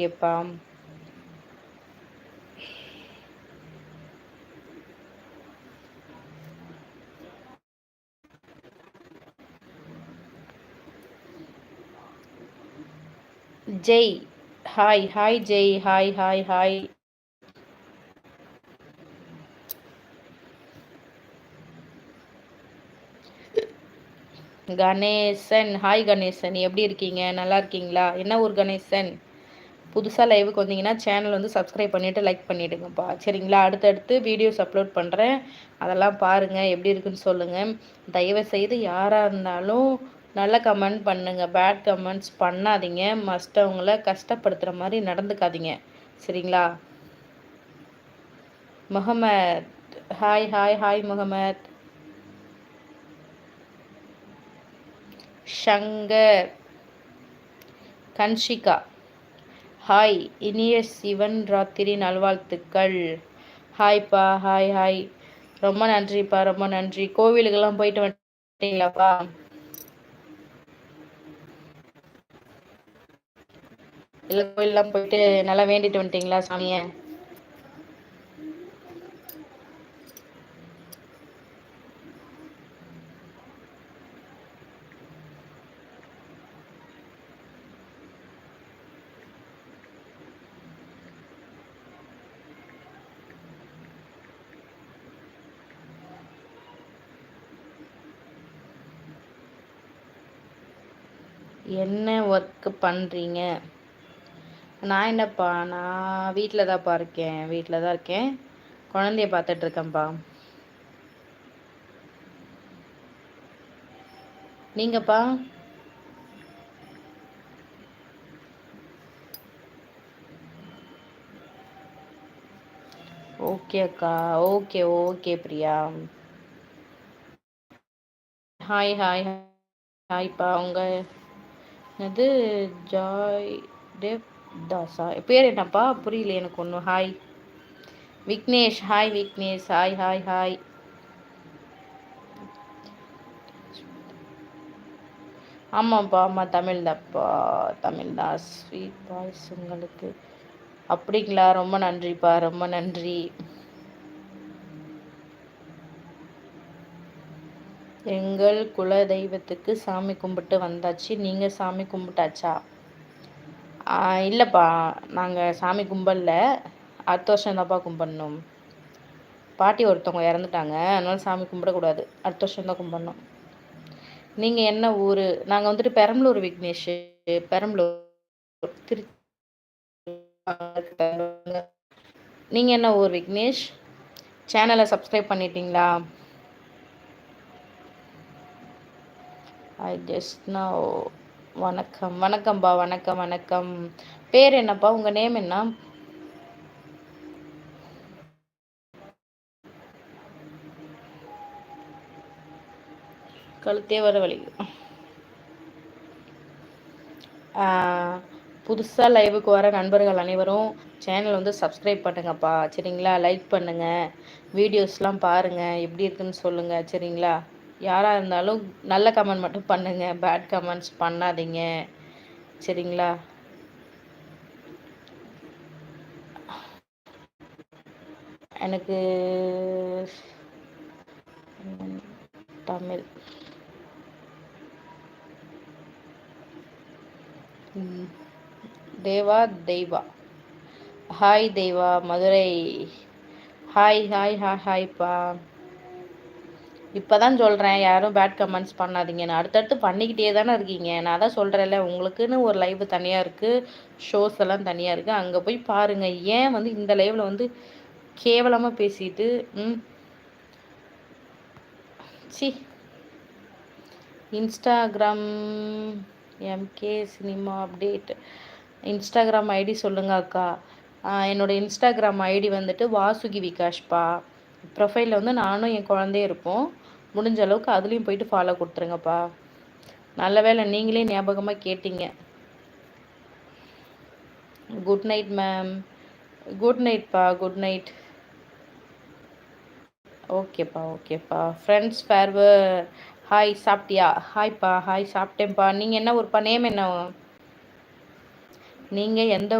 ஓகேப்பா. Jai. Hi hi Jai hi hi hi. Ganesan hi Ganesan எப்படி இருக்கீங்க? நல்லா இருக்கீங்களா? என்ன ஊர் கணேசன்? புதுசாக லைவுக்கு வந்தீங்கன்னா சேனல் வந்து சப்ஸ்கிரைப் பண்ணிவிட்டு லைக் பண்ணிவிடுங்கப்பா சரிங்களா? அடுத்தடுத்து வீடியோஸ் அப்லோட் பண்ணுறேன் அதெல்லாம் பாருங்கள் எப்படி இருக்குன்னு சொல்லுங்கள் தயவுசெய்து யாராக இருந்தாலும் நல்ல கமெண்ட் பண்ணுங்கள் பேட் கமெண்ட்ஸ் பண்ணாதீங்க. மஸ்டவங்கள கஷ்டப்படுத்துகிற மாதிரி நடந்துக்காதீங்க. சரிங்களா? Mohammed hi hi hi Mohammed. Shankar Kanshika. Hi இனிய சிவன் ராத்திரி நல்வாழ்த்துக்கள். ஹாய்ப்பா ஹாய் ஹாய் ரொம்ப நன்றிப்பா ரொம்ப நன்றி. கோவிலுக்கெல்லாம் போயிட்டு வந்துட்டீங்களாப்பா? இல்லை கோயிலெலாம் போயிட்டு நல்லா வேண்டிட்டு வந்துட்டீங்களா சாமியை? என்ன ஒர்க்கு பண்ணுறீங்க நான் என்னப்பா நான் வீட்டில் தான்ப்பா இருக்கேன் வீட்டில் தான் இருக்கேன் குழந்தைய பார்த்துட்ருக்கேன்ப்பா நீங்கப்பா ஓகே அக்கா okay okay Priya hi hi ஹாய்ப்பா உங்கள் அது ஜாய் டெப் தாஸா? பேர் என்னப்பா? புரியல எனக்கு ஒன்று hi Vignesh. Hi Vignesh. Hi hi hi ஆமாப்பா ஆமாம் தமிழ் தான்ப்பா தமிழ் தான் ஸ்வீட் பாய்ஸ் உங்களுக்கு. அப்படிங்களா? ரொம்ப நன்றிப்பா. ரொம்ப நன்றி. எங்கள் குல தெய்வத்துக்கு சாமி கும்பிட்டு வந்தாச்சு. நீங்கள் சாமி கும்பிட்டாச்சா? இல்லைப்பா. நாங்கள் சாமி கும்பலில் அடுத்த வருஷம் தான்ப்பா கும்பிடணும் பாட்டி ஒருத்தவங்க இறந்துட்டாங்க. அதனால சாமி கும்பிடக்கூடாது. அடுத்த வருஷம் தான் கும்பிடணும் நீங்கள் என்ன ஊர்? நாங்கள் வந்துட்டு பெரம்பலூர் விக்னேஷ். பெரம்பலூர். திரு நீங்கள் என்ன ஊர் விக்னேஷ்? சேனலை சப்ஸ்கிரைப் பண்ணிட்டீங்களா? ஐ ஜஸ்ட் நவ் வணக்கம் வணக்கம்பா வணக்கம் வணக்கம். பேர் என்னப்பா? உங்கள் நேம் என்ன? கழுத்தே வர வழி. புதுசாக லைவுக்கு வர நண்பர்கள் அனைவரும் சேனல் வந்து சப்ஸ்கிரைப் பண்ணுங்கப்பா. சரிங்களா? லைக் பண்ணுங்கள் வீடியோஸ்லாம் பாருங்கள் எப்படி இருக்குன்னு சொல்லுங்கள் சரிங்களா? யாராக இருந்தாலும் நல்ல கமெண்ட் மட்டும் பண்ணுங்கள் பேட் கமெண்ட்ஸ் பண்ணாதீங்க. சரிங்களா? எனக்கு Tamil. Deva Deiva. Hi Deiva Madurai. Hi hi hi ஹாய்ப்பா இப்போ தான் சொல்கிறேன் யாரும் பேட் கமெண்ட்ஸ் பண்ணாதீங்க. நான் அடுத்தடுத்து பண்ணிக்கிட்டே தானே இருக்கீங்க. நான் தான் சொல்கிறேன்ல உங்களுக்குன்னு ஒரு லைவ் தனியாக இருக்குது ஷோஸ் எல்லாம் தனியாக இருக்குது அங்கே போய் பாருங்கள் ஏன் வந்து இந்த லைவில் வந்து கேவலமாக பேசிட்டு ம்? C. Instagram MK cinema update Instagram ID சொல்லுங்க அக்கா. என்னோடய இன்ஸ்டாகிராம் ஐடி வந்துட்டு வாசுகி விகாஷ்பா. ப்ரொஃபைலில் வந்து நானும் என் குழந்தையும் இருப்போம். முடிஞ்ச அளவுக்கு அதுலேயும் போயிட்டு ஃபாலோ கொடுத்துருங்கப்பா. நல்ல வேலை நீங்களே ஞாபகமாக கேட்டீங்க. குட் நைட் மேம் குட் நைட்ப்பா குட் நைட் ஓகேப்பா ஓகேப்பா ஃப்ரெண்ட்ஸ் ஃபேர்வர் ஹாய் சாப்பிட்டியா? ஹாய்ப்பா ஹாய் சாப்பிட்டேன்ப்பா நீங்கள் என்ன ஒருப்பா நேம் என்ன? நீங்கள் எந்த